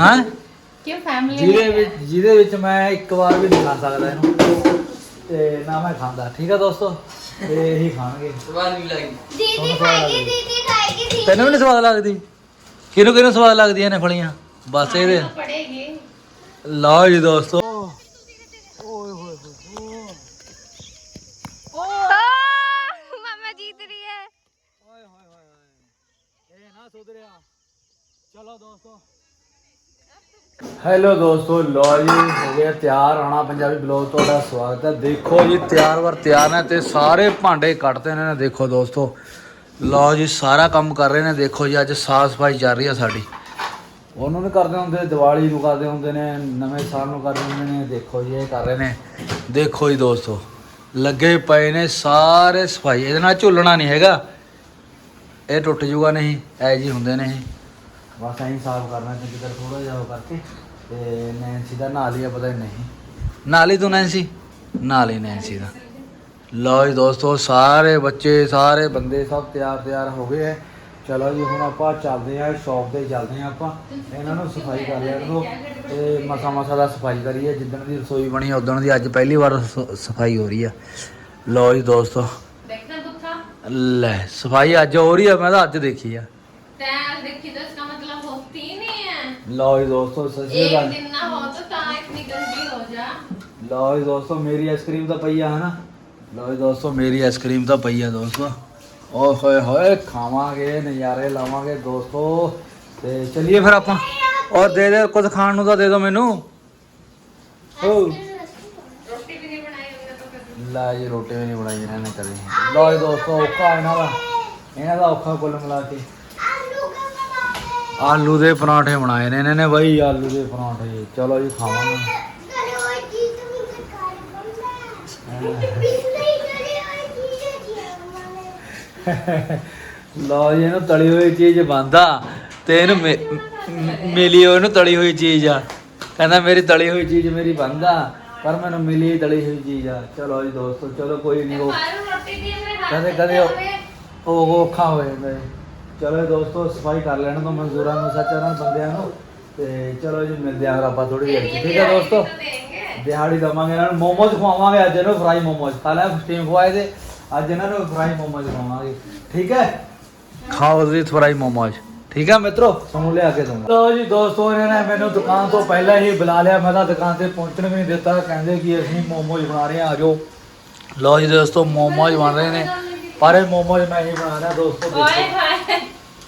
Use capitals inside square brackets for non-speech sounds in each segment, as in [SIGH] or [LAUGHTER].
ਹਾਂ? ਕਿਉਂ ਫੈਮਿਲੀ ਜਿਹਦੇ ਵਿੱਚ ਜਿਹਦੇ ਵਿੱਚ ਮੈਂ ਇੱਕ ਵਾਰ ਵੀ ਨਹੀਂ ਖਾ ਸਕਦਾ ਇਹਨੂੰ। ਤੇ ਨਾ ਮੈਂ ਖਾਂਦਾ। ਠੀਕ ਆ ਦੋਸਤੋ? ਤੇ ਇਹੀ ਖਾਣਗੇ। ਸਵਾਦ ਵੀ ਲੱਗੀ ਦੀਦੀ ਖਾਏਗੀ ਦੀਦੀ ਖਾਏਗੀ ਦੀਦੀ। ਤੈਨੂੰ ਵੀ ਨਹੀਂ ਸਵਾਦ ਲੱਗਦੀ? ਕਿਹਨੂੰ ਕਿਹਨੂੰ ਸਵਾਦ ਲੱਗਦੀਆਂ ਨੇ ਫਲੀਆਂ? ਬਸ ਇਹਦੇ। ਪੜੇਗੀ ਲਓ ਜੀ ਦੋਸਤੋ ਮਮਾ ਜੀਤ ਰਹੀ ਹੈ ਓਏ ਹੋਏ ਹੋਏ ਹੋਏ ਇਹ ਨਾ ਸੁਧਰਿਆ ਚਲੋ ਦੋਸਤੋ ਹੈਲੋ ਦੋਸਤੋ ਲੋ ਜੀ, ਹੋ ਗਿਆ ਤਿਆਰ ਆਣਾ ਪੰਜਾਬੀ ਬਲੌਗ ਤੁਹਾਡਾ ਸਵਾਗਤ ਹੈ। ਦੇਖੋ ਜੀ, ਤਿਆਰ ਵਰ ਤਿਆਰ ਨੇ ਤੇ ਸਾਰੇ ਭਾਂਡੇ ਕੱਟਦੇ ਨੇ ਦੇਖੋ ਦੋਸਤੋ। ਲਓ ਜੀ, ਸਾਰਾ ਕੰਮ ਕਰ ਰਹੇ ਨੇ, ਦੇਖੋ ਜੀ, ਅੱਜ ਸਾਫ਼ ਸਫ਼ਾਈ ਚੱਲ ਰਹੀ ਆ ਸਾਡੀ। ਉਹਨੂੰ ਨਹੀਂ ਕਰਦੇ ਹੁੰਦੇ, ਦੀਵਾਲੀ ਨੂੰ ਕਰਦੇ ਹੁੰਦੇ ਨੇ, ਨਵੇਂ ਸਾਲ ਨੂੰ ਕਰਦੇ ਹੁੰਦੇ ਨੇ, ਦੇਖੋ ਜੀ, ਇਹ ਕਰ ਰਹੇ ਨੇ। ਦੇਖੋ ਜੀ ਦੋਸਤੋ, ਲੱਗੇ ਪਏ ਨੇ ਸਾਰੇ ਸਫ਼ਾਈ। ਇਹਦੇ ਨਾਲ ਝੁੱਲਣਾ ਨਹੀਂ ਹੈਗਾ। ਇਹ ਟੁੱਟ ਜੂਗਾ ਨਹੀਂ ਐ ਜੀ ਹੁੰਦੇ ਨੇ ਬਸ ਐਂ ਸਾਫ਼ ਕਰਨਾ ਚੰਗੀ ਤਰ੍ਹਾਂ ਥੋੜਾ ਜਿਹਾ ਉਹ ਕਰਕੇ ਤੇ ਨੈਂਸੀ ਦਾ ਨਾਲ ਹੀ ਆ ਪਤਾ ਨਹੀਂ। ਨਾਲ ਹੀ ਤੂੰ ਨੈਂਸੀ ਨਾਲ ਹੀ ਨੈਂਸੀ ਦਾ। ਲਓ ਜੀ ਦੋਸਤੋ ਸਾਰੇ ਬੱਚੇ ਸਾਰੇ ਬੰਦੇ ਸਭ ਤਿਆਰ ਤਿਆਰ ਹੋ ਗਏ ਐ। ਚਲੋ ਜੀ ਹੁਣ ਆਪਾਂ ਚੱਲਦੇ ਆ ਸ਼ੌਪ ਤੇ ਚੱਲਦੇ ਆ ਆਪਾਂ। ਇਹਨਾਂ ਨੂੰ ਸਫ਼ਾਈ ਕਰ ਲੈਣ ਦੋ ਤੇ ਮਸਾ ਮਸਾ ਦਾ ਸਫ਼ਾਈ ਕਰੀਏ। ਜਿੱਦਣ ਦੀ ਰਸੋਈ ਬਣੀ ਉਦੋਂ ਦੀ ਅੱਜ ਪਹਿਲੀ ਵਾਰ ਸਫ਼ਾਈ ਹੋ ਰਹੀ ਆ। ਲਓ ਜੀ ਦੋਸਤੋ। ਲੈ ਸਫ਼ਾਈ ਅੱਜ ਹੋ ਰਹੀ ਆ ਮੈਂ ਤਾਂ ਅੱਜ ਦੇਖੀ ਆ। ਲਓ ਜੀ ਦੋਸਤੋ ਸੱਚੀ एक ਗੱਲ दिन ना हो तो ता इतनी गंदी हो जा ਲਓ ਜੀ ਦੋਸਤੋ ਮੇਰੀ ਆਈਸਕ੍ਰੀਮ ਤਾਂ ਪਈ ਆ ਹਨਾ ਲਓ ਜੀ ਦੋਸਤੋ ਮੇਰੀ ਆਈਸਕ੍ਰੀਮ ਤਾਂ ਪਈ ਆ ਦੋਸਤੋ ਓਏ ਹੋਏ ਹੋਏ ਖਾਵਾਂਗੇ ਨਜ਼ਾਰੇ ਲਾਵਾਂਗੇ ਦੋਸਤੋ ਤੇ ਚਲਿਏ ਫਿਰ ਆਪਾਂ ਔਰ ਦੇ ਦੇ ਕੁਝ ਖਾਣ ਨੂੰ ਤਾਂ ਦੇ ਦਿਓ ਮੈਨੂੰ ਓ रोटी भी नहीं बनाई हमने तो कभी ਲੈ ਜੀ ਰੋਟੀ ਵੀ ਨਹੀਂ ਬਣਾਈ ਇਹਨਾਂ ਨੇ ਕਦੇ ਲਓ ਜੀ ਦੋਸਤੋ ਔਖਾ ਇਹਨਾਂ ਦਾ ਇਹਨਾਂ ਦਾ ਔਖਾ ਕੁੱਲ ਮਿਲਾ ਕੇ ਆਲੂ ਕਾ ਬਣਾਏ ਆਲੂ ਦੇ ਪਰਾਂਠੇ ਬਣਾਏ ਨੇ, ਇਹਨਾਂ ਨੇ ਬਾਈ ਆਲੂ ਦੇ ਪਰਾਂਠੇ। ਚਲੋ ਜੀ, ਖਾਵਾਂਗੇ। ਲਓ ਜੀ, ਇਹਨੂੰ ਤਲੀ ਹੋਈ ਚੀਜ਼ ਬੰਦਾ ਤੇ ਇਹਨੂੰ ਮਿਲੀ ਹੋਈ ਇਹਨੂੰ ਤਲੀ ਹੋਈ ਚੀਜ਼ ਆ। ਕਹਿੰਦਾ ਮੇਰੀ ਤਲੀ ਹੋਈ ਚੀਜ਼ ਮੇਰੀ ਬੰਦਾ ਪਰ ਮੈਨੂੰ ਮਿਲੀ ਤਲੀ ਹੋਈ ਚੀਜ਼ ਆ। ਚਲੋ ਜੀ, ਦੋਸਤੋ, ਚਲੋ ਕੋਈ ਨਹੀਂ ਉਹ ਕਦੇ ਕਦੇ ਉਹ ਔਖਾ ਹੋ ਜਾਂਦਾ ਹੈ ਚਲੋ ਦੋਸਤੋ, ਸਫ਼ਾਈ ਕਰ ਲੈਣ ਤੋਂ ਮਜ਼ਦੂਰਾਂ ਨੂੰ, ਸੱਚਾ ਨਾਲ ਬੰਦਿਆਂ ਨੂੰ। ਤੇ ਚਲੋ ਜੀ, ਮਿਲਦੇ ਆਂ ਆਪਾਂ ਥੋੜੀ ਦੇਰ ਠੀਕ ਹੈ ਦੋਸਤੋ? ਦਿਹਾੜੀ ਦਵਾਂਗੇ ਇਹਨਾਂ ਮੋਮੋਜ਼ ਖਵਾਵਾਂਗੇ ਅੱਜ ਇਹਨੂੰ ਫਰਾਈ ਮੋਮੋਜ਼। ਖਾਣਾ ਸਟੀਮ ਖਵਾਏ ਦੇ। ਅੱਜ ਇਹਨਾਂ ਨੂੰ ਫਰਾਈ ਮੋਮੋਜ਼ ਖਵਾਵਾਂਗੇ। ਠੀਕ ਹੈ? ਖਾਓ ਜੀ ਫਰਾਈ ਮੋਮੋਜ਼। ਠੀਕ ਹੈ ਮਿੱਤਰੋ? ਤੁਹਾਨੂੰ ਲਿਆ ਕੇ ਦੂੰਗਾ ਲੋ ਜੀ ਦੋਸਤੋ, ਇਹਨਾਂ ਨੇ ਮੈਨੂੰ ਦੁਕਾਨ ਤੋਂ ਪਹਿਲਾਂ ਹੀ ਬੁਲਾ ਲਿਆ। ਮੈਂ ਤਾਂ ਦੁਕਾਨ ਤੇ ਪਹੁੰਚਣ ਵੀ ਨਹੀਂ ਦਿੱਤਾ। ਕਹਿੰਦੇ ਕਿ ਅਸੀਂ ਮੋਮੋਜ਼ ਬਣਾ ਰਹੇ ਆਜੋ ਲੋ ਜੀ ਦੋਸਤੋ, ਮੋਮੋਜ਼ ਬਣ ਰਹੇ ਨੇ। ਪਰ ਇਹ ਮੋਮੋਜ਼ ਮੈਂ ਹੀ ਬਣਾ ਰਿਹਾ ਦੋਸਤੋ ਓਏ ਦੇਖੋ ਹਾਏ।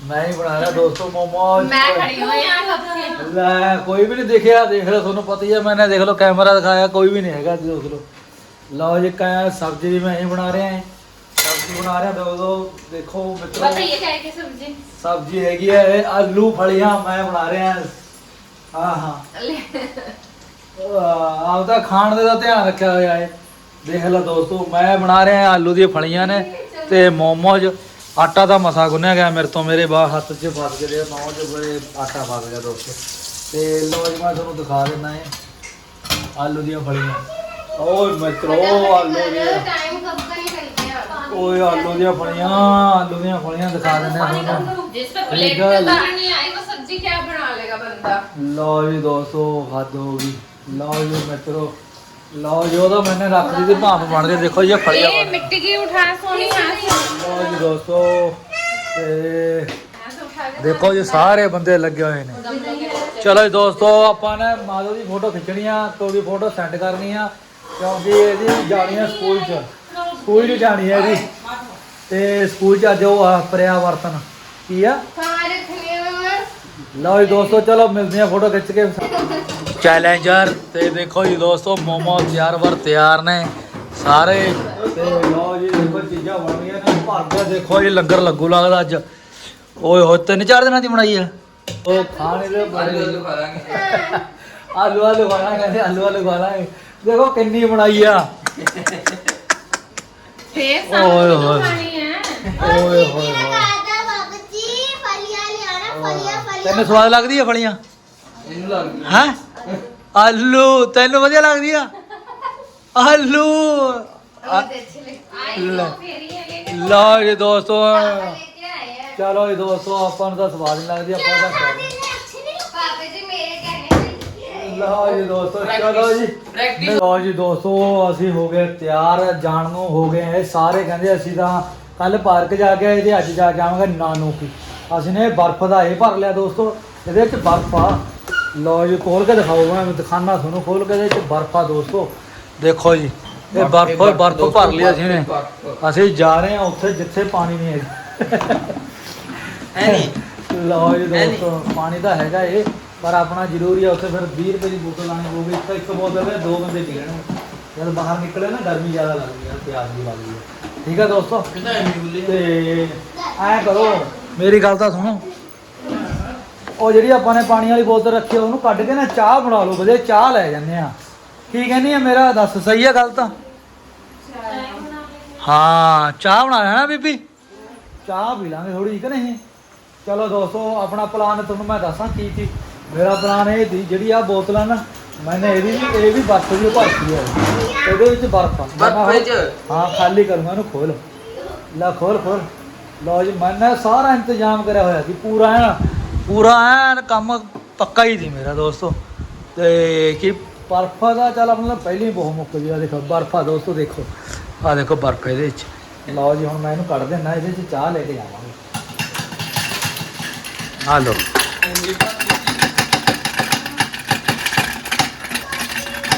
ਮੈਂ ਹੀ ਬਣਾ ਰਿਹਾ ਦੋਸਤੋ ਮੋਮੋਜ਼ ਮੈਂ ਖੜੀ ਹੋਈ ਆ ਖੱਪੀ ਲੈ ਕੋਈ ਵੀ ਨਹੀਂ ਦਿਖਿਆ ਦੇਖ ਲਓ ਤੁਹਾਨੂੰ ਪਤਾ ਹੀ ਹੈ ਮੈਨੇ ਦੇਖ ਲਓ ਕੈਮਰਾ ਦਿਖਾਇਆ ਕੋਈ ਵੀ ਨਹੀਂ ਹੈਗਾ ਦੇਖ ਲਓ। ਲਓ ਜੀ ਕਾ ਸਬਜ਼ੀ ਵੀ ਮੈਂ ਹੀ ਬਣਾ ਰਿਹਾ ਹਾਂ। ਸਬਜ਼ੀ ਬਣਾ ਰਿਹਾ ਦੋਸਤੋ ਦੇਖੋ ਮਿੱਤਰੋ। बताइए क्या है क्या सब्जी ਸਬਜ਼ੀ। ਹੈਗੀ ਹੈ ਇਹ ਆਲੂ ਫਲੀਆਂ ਮੈਂ ਬਣਾ ਰਿਹਾ ਹਾਂ। ਹਾਂ ਆਪਦਾ ਖਾਣ ਦੇ ਦਾ ਧਿਆਨ ਰੱਖਿਆ ਹੋਇਆ ਹੈ। ਦੇਖ ਲਓ ਦੋਸਤੋ ਮੈਂ ਬਣਾ ਰਿਹਾ ਆਲੂ ਦੀਆਂ ਫਲੀਆਂ ਨੇ। ਤੇ ਮੋਮੋਜ ਆਟਾ ਦਾ ਮਸਾ ਗੁੰਨਿਆ ਗਿਆ ਮੇਰੇ ਤੋਂ ਮੇਰੇ ਬਾਹਰ ਹੱਥ 'ਚ ਫਸ ਗਏ ਮੋਮੋਜ ਬੜੇ ਆਟਾ ਫਸ ਗਿਆ ਦੋਸਤੋ। ਤੇ ਲੋ ਜੀ ਮੈਂ ਤੁਹਾਨੂੰ ਦਿਖਾ ਦਿੰਦਾ ਹੈ ਆਲੂ ਦੀਆਂ ਫਲੀਆਂ। ਓਏ ਮਿੱਤਰੋ ਆਲੂ ਦੀਆਂ। ਓਏ ਆਲੂ ਦੀਆਂ ਫਲੀਆਂ ਆਲੂ ਦੀਆਂ ਫਲੀਆਂ ਦਿਖਾ ਦਿੰਦੇ ਹਾਂ ਤੁਹਾਨੂੰ। ਜਿਸ ਤੇ ਪਲੇਟ ਤੇ ਨਹੀਂ ਆਈ ਤਾਂ ਸਬਜ਼ੀ ਕਿਆ ਬਣਾ ਲੇਗਾ ਬੰਦਾ। ਲੋ ਜੀ ਦੋਸਤੋ ਹੱਦ ਹੋ ਗਈ। ਲਓ ਜੀ ਮਿੱਤਰੋ ਲਓ ਜੀ ਉਹਦਾ ਮੈਨੇ ਰੱਖ ਦਿੱਤੀ ਭਾਂਪ ਬਣਦੇ ਦੇਖੋ ਜੀ ਇਹ ਫਲੀਆਂ ये ਬਣ मिट्टी की उठा सोनी यहाँ से ਲਓ ਜੀ ਦੋਸਤੋ ਤੇ यहाँ से उठा के ਦੇਖੋ ਜੀ ਸਾਰੇ ਬੰਦੇ ਲੱਗੇ ਹੋਏ ਨੇ ਚਲੋ ਜੀ ਦੋਸਤੋ ਆਪਾਂ ਨੇ ਮਾਧੋ ਦੀ ਫੋਟੋ ਖਿੱਚਣੀ ਆ ਤੇ ਉਹਦੀ ਫੋਟੋ ਸੈਂਡ ਕਰਨੀ ਆ ਕਿਉਂਕਿ ਇਹਦੀ ਜਾਣੀ ਆ ਸਕੂਲ 'ਚ ਸਕੂਲ 'ਚ ਜਾਣੀ ਹੈ ਇਹਦੀ ਤੇ ਸਕੂਲ 'ਚ ਅੱਜ ਉਹ ਆ ਪਰਿਆਵਰਤਨ ਕੀ ਆ कहाँ रखनी है मैं ਲਓ ਜੀ ਦੋਸਤੋ ਚਲੋ ਮਿਲਦੇ ਆ ਫੋਟੋ ਖਿੱਚ ਕੇ ਚੈਲੰਜਰ ਤੇ ਦੇਖੋ ਜੀ ਦੋਸਤੋ ਮੋਮੋ ਤਿਆਰ ਵਰ ਤਿਆਰ ਨੇ ਸਾਰੇ। ਤੇ ਲਓ ਜੀ ਦੇਖੋ ਚੀਜ਼ਾਂ ਬਣ ਗਈਆਂ ਨੇ। ਭਰਦਾ ਦੇਖੋ ਜੀ ਲੰਗਰ ਲੱਗੂ ਲੱਗਦਾ ਅੱਜ। ਓਏ ਹੋਏ ਤਿੰਨ ਚਾਰ ਦਿਨਾਂ ਦੀ ਬਣਾਈ ਆ। ਉਹ ਖਾਣੇ ਦੇ ਬਾਰੇ ਆਲੂ ਖਾਣਾਂਗੇ ਆਲੂ ਆਲੂ ਖਾਣਾਂਗੇ ਆਲੂ ਆਲੂ ਖਾਣਾਂਗੇ ਦੇਖੋ ਕਿੰਨੀ ਬਣਾਈ ਆ। ਫੇਰ ਓਏ ਹੋਏ। ਓਏ ਹੋਏ ਤੈਨੂੰ ਸਵਾਦ ਲੱਗਦੀ ਆ ਫਲੀਆਂ? ਇਹਨੂੰ ਲੱਗਦੀ ਹੈ? ਆਲੂ ਤੈਨੂੰ ਵਧੀਆ ਲੱਗਦੀ ਆ? ਆਲੂ। ਆ- ਜੀ ਦੋਸਤੋ। ਚਲੋ ਜੀ ਦੋਸਤੋ ਆਪਾਂ ਨੂੰ ਤਾਂ ਸਵਾਦ ਨਹੀਂ ਲੱਗਦੀ ਆਪਾਂ ਤਾਂ ਖਾ ਲਈ। ਲਓ ਜੀ ਦੋਸਤੋ ਚਲੋ ਜੀ। ਅਸੀਂ ਹੋ ਗਏ ਤਿਆਰ ਜਾਣ ਨੂੰ ਹੋ ਗਏ ਸਾਰੇ ਕਹਿੰਦੇ ਅਸੀਂ ਤਾਂ ਕੱਲ ਪਾਰਕ ਜਾ ਕੇ ਆਏ ਤੇ ਅੱਜ ਜਾ ਕੇ ਆਵਾਂਗੇ ਨਾਨੂ ਕੀ। ਅਸੀਂ ਨੇ ਬਰਫ਼ ਦਾ ਇਹ ਭਰ ਲਿਆ ਦੋਸਤੋ ਇਹਦੇ ਵਿੱਚ ਬਰਫ਼ ਆ। ਲਓ ਜੀ ਖੋਲ ਕੇ ਦਿਖਾਓ ਮੈਂ ਦਿਖਾਣਾ ਤੁਹਾਨੂੰ ਖੋਲ ਕੇ ਵਿੱਚ ਬਰਫ਼ ਦੋਸਤੋ। ਦੇਖੋ ਜੀ ਇਹ ਬਰਫ਼ ਬਰਫ਼ ਭਰ ਲਿਆ ਸੀ ਨੇ ਅਸੀਂ ਜਾ ਰਹੇ ਹਾਂ ਉੱਥੇ ਜਿੱਥੇ ਪਾਣੀ ਨਹੀਂ ਹੈਗਾ। ਹੈ ਨਹੀਂ। ਲਓ ਜੀ। ਦੋਸਤੋ ਪਾਣੀ ਤਾਂ ਹੈਗਾ ਇਹ ਪਰ ਆਪਣਾ ਜ਼ਰੂਰੀ ਆ ਉੱਥੇ ਫਿਰ 20 ਰੁਪਏ ਦੀ ਬੋਤਲ ਲਾਣੀ ਪਊਗੀ। ਇੱਕ ਇੱਕ ਬੋਤਲ ਵਿੱਚ ਦੋ ਬੰਦੇ ਪੀ ਲੈਣਗੇ ਜਦ ਬਾਹਰ ਨਿਕਲੇ ਨਾ ਗਰਮੀ ਜ਼ਿਆਦਾ ਲੱਗਦੀ ਹੈ ਪਿਆਸ ਵੀ ਲੱਗਦੀ ਹੈ ਠੀਕ ਹੈ ਦੋਸਤੋ? ਤੇ ਐ ਕਰੋ ਮੇਰੀ ਗੱਲ ਤਾਂ ਸੁਣੋ। ਉਹ ਜਿਹੜੀ ਆਪਾਂ ਨੇ ਪਾਣੀ ਵਾਲੀ ਬੋਤਲ ਰੱਖੀ ਆ ਉਹਨੂੰ ਕੱਢ ਕੇ ਨਾ ਚਾਹ ਬਣਾ ਲਓ ਵਧੀਆ ਚਾਹ ਲੈ ਜਾਂਦੇ ਆ। ਕੀ ਕਹਿੰਦੀ ਆ ਮੇਰਾ ਦੱਸ ਸਹੀ ਆ ਗੱਲ ਤਾਂ? ਹਾਂ ਚਾਹ ਬਣਾ ਲੈਣਾ ਬੀਬੀ? ਚਾਹ ਪੀ ਲਾਂਗੇ ਥੋੜੀ ਜਿਹੀ ਕਿ ਨਹੀਂ? ਚਲੋ ਦੋਸਤੋ ਆਪਣਾ ਪਲਾਨ ਤੁਹਾਨੂੰ ਮੈਂ ਦੱਸਾਂ ਕੀ ਸੀ ਮੇਰਾ ਪਲਾਨ ਇਹ ਸੀ ਜਿਹੜੀ ਆ ਬੋਤਲ ਨਾ ਮੈਨੇ ਇਹਦੀ ਵੀ ਇਹ ਵੀ ਬਰਫ਼ ਦੀ ਭਰਤੀ ਹੈ ਇਹਦੇ ਵਿੱਚ ਬਰਫ਼ ਆ। ਮੈਂ ਬਰਫ਼ ਵਿੱਚ? ਹਾਂ ਖਾਲੀ ਕਰੂੰਗਾ ਇਹਨੂੰ ਖੋਲ। ਲੈ ਖੋਲ ਖੋਲ। ਲਓ ਜੀ ਮੈਨੇ ਸਾਰਾ ਇੰਤਜ਼ਾਮ ਕਰਿਆ ਹੋਇਆ ਸੀ ਪੂਰਾ ਐਨ ਪੂਰਾ ਐਨ ਕੰਮ ਪੱਕਾ ਹੀ ਸੀ ਮੇਰਾ ਦੋਸਤੋ। ਤੇ ਕੀ ਬਰਫ਼ ਦਾ ਚੱਲ ਆਪਣਾ ਤਾਂ ਹੀ ਬਹੁਤ ਮੁੱਕ ਗਿਆ, ਦੇਖੋ ਬਰਫ਼ ਦੋਸਤੋ, ਦੇਖੋ। ਆ ਦੇਖੋ ਬਰਫ਼ ਇਹਦੇ ਵਿੱਚ। ਲਓ ਜੀ, ਹੁਣ ਮੈਂ ਇਹਨੂੰ ਕੱਢ ਦੇਣਾ ਇਹਦੇ ਵਿੱਚ ਚਾਹ ਲੈ ਕੇ ਜਾਵਾਂਗੇ। ਆ ਲਓ।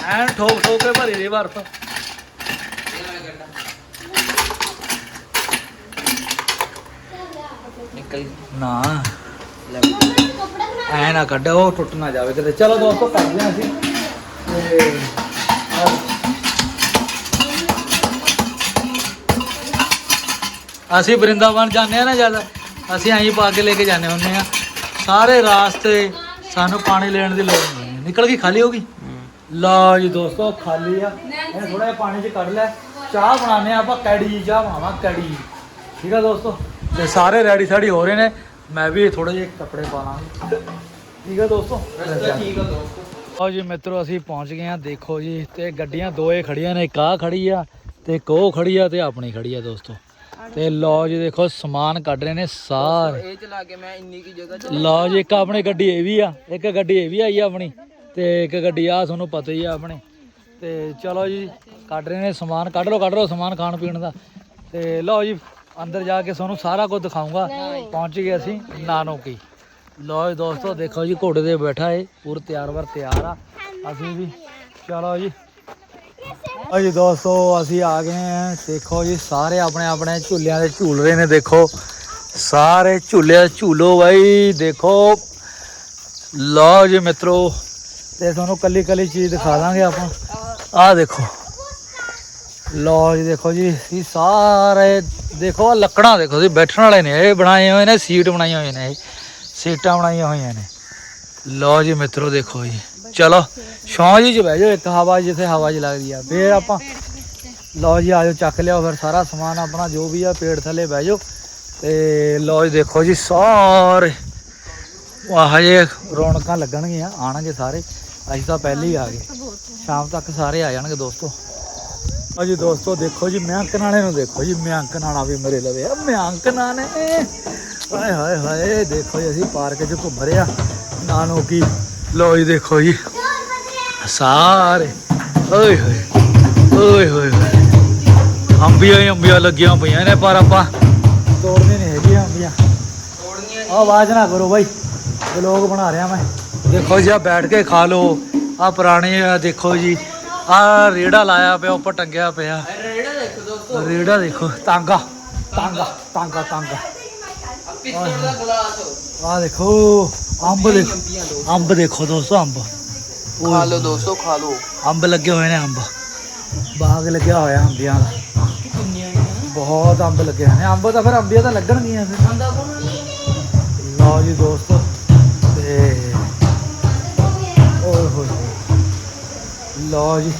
ਐਨ ਠੋਕ ਠੋਕ ਕੇ ਭਰੀ ਦੀ ਬਰਫ਼। ਨਿਕਲ ਨਾ। ਐ ਨਾ ਕੱਢ, ਉਹ ਟੁੱਟ ਨਾ ਜਾਵੇ ਕਿਤੇ। ਚਲੋ ਦੋਸਤੋ ਕਰਦੇ ਹਾਂ ਅਸੀਂ। ਤੇ ਅਸੀਂ ਬ੍ਰਿੰਦਾਵਨ ਜਾਂਦੇ ਆ ਨਾ ਜਦ, ਅਸੀਂ ਐਂ ਪਾ ਕੇ ਲੈ ਕੇ ਜਾਂਦੇ ਹੁੰਦੇ ਆ ਸਾਰੇ ਰਾਸਤੇ ਸਾਨੂੰ ਪਾਣੀ ਲੈਣ ਦੀ ਲੋੜ ਨਹੀਂ ਨਿਕਲ ਗਈ, ਖਾਲੀ ਹੋ ਗਈ? ਲਓ ਜੀ ਦੋਸਤੋ, ਖਾਲੀ ਆ। ਇਹ ਥੋੜਾ ਜਿਹਾ ਪਾਣੀ 'ਚ ਕੱਢ ਲੈ। ਚਾਹ ਬਣਾਉਂਦੇ ਆ ਆਪਾਂ, ਕੜੀ ਚਾਹ ਬਣਾਵਾਂ, ਕੜੀ ਠੀਕ ਆ ਦੋਸਤੋ? ਤੇ ਸਾਰੇ ਰੈਡੀ ਸਾਡੀ ਹੋ ਰਹੇ ਨੇ। ਮੈਂ ਵੀ ਥੋੜੇ ਜਿਹੇ ਕੱਪੜੇ ਪਾ ਲਾਂਗਾ। ਠੀਕ ਆ ਦੋਸਤੋ? ਠੀਕ ਆ ਦੋਸਤੋ। ਲਓ ਜੀ ਮਿੱਤਰੋ ਅਸੀਂ ਪਹੁੰਚ ਗਏ ਆ ਦੇਖੋ ਜੀ ਤੇ ਗੱਡੀਆਂ ਦੋਏ ਖੜੀਆਂ ਨੇ ਇੱਕ ਖੜੀ ਆ ਤੇ ਉਹ ਖੜੀ ਆ ਤੇ ਆਪਣੀ ਖੜੀ ਆ ਦੋਸਤੋ। ਤੇ ਲਓ ਜੀ ਦੇਖੋ ਸਮਾਨ ਕੱਢ ਰਹੇ ਨੇ ਸਾਰੇ। ਇਹ ਚਲਾ ਕੇ ਮੈਂ ਇੰਨੀ ਕੀ ਜਗ੍ਹਾ ਲਓ ਜੀ ਇੱਕ ਆਪਣੀ ਗੱਡੀ ਇਹ ਵੀ ਆ ਇੱਕ ਗੱਡੀ ਇਹ ਵੀ ਆਈ ਆ ਆਪਣੀ ਤੇ ਇੱਕ ਗੱਡੀ ਆ ਤੁਹਾਨੂੰ ਪਤਾ ਹੀ ਆ ਆਪਣੇ। ਤੇ ਚਲੋ ਜੀ ਕੱਢ ਰਹੇ ਨੇ ਸਮਾਨ ਕੱਢ ਲਓ ਕੱਢ ਲਓ ਸਮਾਨ ਖਾਣ ਪੀਣ ਦਾ। ਤੇ ਲਓ ਜੀ ਅੰਦਰ ਜਾ ਕੇ ਤੁਹਾਨੂੰ ਸਾਰਾ ਕੁਝ ਦਿਖਾਉਂਗਾ। ਪਹੁੰਚ ਗਏ ਅਸੀਂ ਨਾਨੋ ਕੀ ਲਓ ਜੀ ਦੋਸਤੋ ਦੇਖੋ ਜੀ ਘੋੜੇ ਤੇ ਬੈਠਾ ਏ ਪੂਰ ਤਿਆਰ ਵਰ ਤਿਆਰ ਆ। ਅਸੀਂ ਵੀ ਚਲੋ ਜੀ। ਲਓ ਜੀ ਦੋਸਤੋ ਅਸੀਂ ਆ ਗਏ ਆ ਦੇਖੋ ਜੀ ਸਾਰੇ ਆਪਣੇ ਆਪਣੇ ਝੂਲਿਆਂ ਦੇ ਝੂਲ ਰਹੇ ਨੇ ਦੇਖੋ। ਸਾਰੇ ਝੂਲੇ ਝੂਲੋ ਬਾਈ ਦੇਖੋ। ਲਓ ਜੀ ਮਿੱਤਰੋ ਤੇ ਤੁਹਾਨੂੰ ਕੱਲੀ ਕੱਲੀ ਚੀਜ਼ ਦਿਖਾ ਦਾਂਗੇ ਆਪਾਂ। ਆਹ ਦੇਖੋ। ਲਓ ਜੀ, ਦੇਖੋ ਜੀ ਇਹ ਸਾਰੇ, ਦੇਖੋ ਆ ਲੱਕੜਾਂ ਦੇਖੋ ਜੀ, ਬੈਠਣ ਵਾਲੇ ਨੇ, ਇਹ ਬਣਾਏ ਹੋਏ ਨੇ, ਸੀਟ ਬਣਾਈਆਂ ਹੋਈਆਂ ਨੇ, ਇਹ ਸੀਟਾਂ ਬਣਾਈਆਂ ਹੋਈਆਂ ਨੇ। ਲਓ ਜੀ ਮਿੱਤਰੋ, ਦੇਖੋ ਜੀ। ਚਲੋ ਸ਼ੌਂ ਜੀ ਚ ਬਹਿ ਜਾਓ, ਇੱਕ ਹਵਾ ਜਿੱਥੇ ਹਵਾ ਚ ਲੱਗਦੀ ਆ। ਫੇਰ ਆਪਾਂ ਲੋ ਜੀ, ਆਜੋ, ਚੱਕ ਲਿਆਓ ਫਿਰ ਸਾਰਾ ਸਮਾਨ ਆਪਣਾ, ਜੋ ਵੀ ਆ, ਪੇੜ ਥੱਲੇ ਬਹਿ ਜਾਓ। ਤੇ ਲਓ ਜੀ, ਦੇਖੋ ਜੀ, ਸਾਰੇ। ਆਹ ਜੇ ਰੌਣਕਾਂ ਲੱਗਣਗੀਆਂ ਆਣਗੇ ਸਾਰੇ। ਅਸੀਂ ਤਾਂ ਪਹਿਲੇ ਹੀ ਆ ਗਏ। ਸ਼ਾਮ ਤੱਕ ਸਾਰੇ ਆ ਜਾਣਗੇ, ਦੋਸਤੋ। ਆ ਜੀ ਦੋਸਤੋ, ਦੇਖੋ ਜੀ ਮਿਆਂਕ ਨਾਲੇ ਨੂੰ ਦੇਖੋ ਜੀ ਮਿਆਂਕ ਨਾਣਾ ਵੀ ਮੇਰੇ ਲਵੇ ਆ ਮਿਆਂਕ ਨਾਨੇ ਹਾਏ ਹਾਏ ਹਾਏ, ਦੇਖੋ ਜੀ, ਅਸੀਂ ਪਾਰਕ 'ਚ ਘੁੰਮ ਰਹੇ ਆ। ਨਾਨੋ ਕੀ ਲੋ ਜੀ, ਦੇਖੋ ਜੀ। ਸਾਰੇ। ਓਏ ਹੋਏ ਓਏ ਹੋਏ ਹੋਏ। ਅੰਬੀਆਂ ਹੀ ਅੰਬੀਆਂ ਲੱਗੀਆਂ ਪਈਆਂ ਨੇ, ਪਰ ਆਪਾਂ ਤੋੜਨੇ ਨਹੀਂ ਹੈਗੀਆਂ ਅੰਬੀਆਂ। ਤੋੜਨੀਆਂ ਆ ਆਵਾਜ਼ ਨਾ ਕਰੋ ਬਾਈ ਵਲੋਗ ਬਣਾ ਰਿਹਾ ਮੈਂ। ਦੇਖੋ ਜੀ ਆ ਬੈਠ ਕੇ ਖਾ ਲਓ। ਆ ਪੁਰਾਣੇ ਆ, ਦੇਖੋ ਜੀ ਆ ਰੇੜਾ ਲਾਇਆ ਪਿਆ ਉੱਪਰ ਟੰਗਿਆ ਪਿਆ। ਰੇੜਾ ਦੇਖੋ ਦੋਸਤੋ ਰੇੜਾ ਦੇਖੋ ਤਾਂਗਾ ਤਾਂਗਾ ਤਾਂਗਾ ਤਾਂਗਾ। ਆ ਪਿੱਤਲ ਦਾ ਗਲਾਸ ਆ ਦੇਖੋ ਅੰਬ ਦੇਖੋ ਅੰਬ ਦੇਖੋ ਦੋਸਤੋ ਅੰਬ। ਖਾ ਲਓ ਦੋਸਤੋ ਖਾ ਲਓ। ਅੰਬ ਲੱਗੇ ਹੋਏ ਨੇ ਅੰਬ। ਬਾਗ ਲੱਗਿਆ ਹੋਇਆ ਅੰਬੀਆਂ ਦਾ। ਬਹੁਤ ਅੰਬ ਲੱਗੇ ਨੇ। ਅੰਬ ਤਾਂ ਫਿਰ ਅੰਬੀਆਂ ਤਾਂ ਲੱਗਣਗੀਆਂ ਫਿਰ। ਲਓ ਜੀ ਦੋਸਤੋ ਲਓ ਜੀ।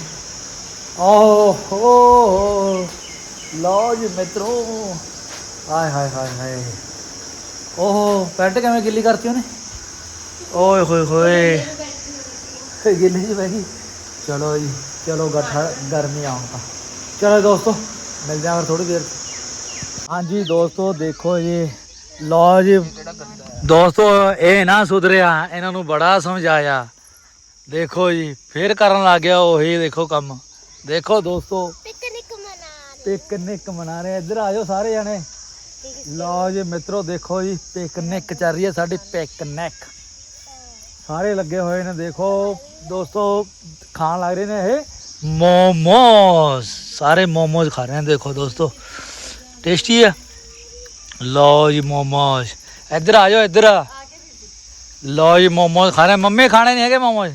ਓ ਹੋ ਲਓ ਜੀ ਮਿੱਤਰੋ। ਹਾਏ ਹਾਏ ਹਾਏ ਹਾਏ। ਓਹ, ਪੈਂਟ ਕਿਵੇਂ ਗਿੱਲੀ ਕਰਤੀ ਉਹਨੇ? ਓਏ ਹੋਏ ਹੋਏ। ਗਿੱਲੀ ਜੀ ਬੈਗੀ ਚਲੋ ਜੀ, ਚਲੋ ਗੱਠਾ ਗਰਮੀ ਆਉਣ ਤਾਂ। ਚਲੋ ਦੋਸਤੋ, ਮਿਲਦੇ ਆਂ ਫਿਰ ਥੋੜੀ ਦੇਰ 'ਚ। ਹਾਂਜੀ ਦੋਸਤੋ, ਦੇਖੋ ਜੀ। ਲਓ ਜੀ। ਦੋਸਤੋ, ਇਹ ਨਾ ਸੁਧਰਿਆ। ਇਹਨਾਂ ਨੂੰ ਬੜਾ ਸਮਝਾਇਆ। ਦੇਖੋ ਜੀ ਫੇਰ ਕਰਨ ਲੱਗ ਗਿਆ ਉਹੀ ਦੇਖੋ ਕੰਮ। ਦੇਖੋ ਦੋਸਤੋ ਪਿਕਨਿਕ ਮਨਾ ਪਿਕਨਿਕ ਮਨਾ ਰਹੇ ਆ। ਇੱਧਰ ਆਜੋ ਸਾਰੇ ਜਣੇ। ਲਓ ਜੀ ਮਿੱਤਰੋ ਦੇਖੋ ਜੀ ਪਿਕਨਿਕ ਚੱਲ ਰਹੀ ਹੈ ਸਾਡੀ ਪਿਕਨਿਕ। ਸਾਰੇ ਲੱਗੇ ਹੋਏ ਨੇ ਦੇਖੋ ਦੋਸਤੋ ਖਾਣ ਲੱਗ ਰਹੇ ਨੇ ਇਹ ਮੋਮੋਸ। ਸਾਰੇ ਮੋਮੋਸ ਖਾ ਰਹੇ ਨੇ ਦੇਖੋ ਦੋਸਤੋ। ਟੇਸਟੀ ਹੈ। ਲਓ ਜੀ ਮੋਮੋਸ। ਇੱਧਰ ਆ ਜਾਓ ਇੱਧਰ। ਲਓ ਜੀ ਮੋਮੋਸ ਖਾ ਰਹੇ ਮੰਮੀ ਖਾਣੇ ਨਹੀਂ ਹੈਗੇ ਮੋਮੋਸ?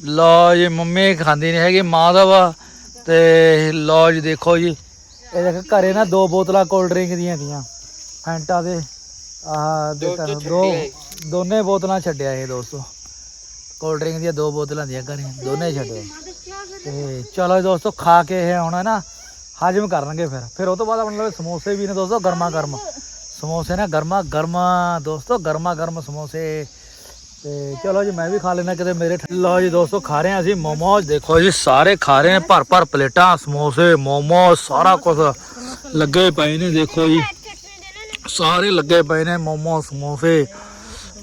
ਲਓ ਜੀ ਮੰਮੀ ਖਾਂਦੀ ਨਹੀਂ ਹੈਗੀ ਮਾਧਵ ਤੇ ਲਓ ਜੀ ਦੇਖੋ ਜੀ। ਇਹ ਦੇਖ ਘਰੇ ਨਾ ਦੋ ਬੋਤਲਾਂ ਕੋਲਡ ਡਰਿੰਕ ਦੀਆਂ ਦੀਆਂ ਫੈਂਟਾ ਦੇ ਆਹ ਦੇ ਤਾਂ ਦੋ ਦੋਨੇ ਬੋਤਲਾਂ ਛੱਡਿਆ ਇਹ ਦੋਸਤੋ। ਕੋਲਡ ਡਰਿੰਕ ਦੀਆਂ ਦੋ ਬੋਤਲਾਂ ਦੀਆਂ ਘਰੇ ਦੋਨੇ ਛੱਡਿਆ। ਤੇ ਚਲੋ ਜੀ ਦੋਸਤੋ ਖਾ ਕੇ ਇਹ ਹੁਣ ਨਾ ਹਜਮ ਕਰਨਗੇ ਫਿਰ। ਫਿਰ ਉਹ ਤੋਂ ਬਾਅਦ ਆਪਣੇ ਕੋਲ ਸਮੋਸੇ ਵੀ ਨੇ ਦੋਸਤੋ ਗਰਮਾ ਗਰਮ ਸਮੋਸੇ ਨਾ ਗਰਮਾ ਗਰਮਾ ਦੋਸਤੋ ਗਰਮਾ ਗਰਮ ਸਮੋਸੇ ਤੇ ਚਲੋ ਜੀ ਮੈਂ ਵੀ ਖਾ ਲੈਣਾ ਕਿਤੇ ਮੇਰੇ ਲਓ ਜੀ ਦੋਸਤੋ ਖਾ ਰਹੇ ਹਾਂ ਅਸੀਂ ਮੋਮੋਸ ਦੇਖੋ ਜੀ ਸਾਰੇ ਖਾ ਰਹੇ ਨੇ ਭਰ ਭਰ ਪਲੇਟਾਂ ਸਮੋਸੇ ਮੋਮੋਸ ਸਾਰਾ ਕੁਝ ਲੱਗੇ ਪਏ ਨੇ ਦੇਖੋ ਜੀ। ਸਾਰੇ ਲੱਗੇ ਪਏ ਨੇ ਮੋਮੋਸ ਸਮੋਸੇ।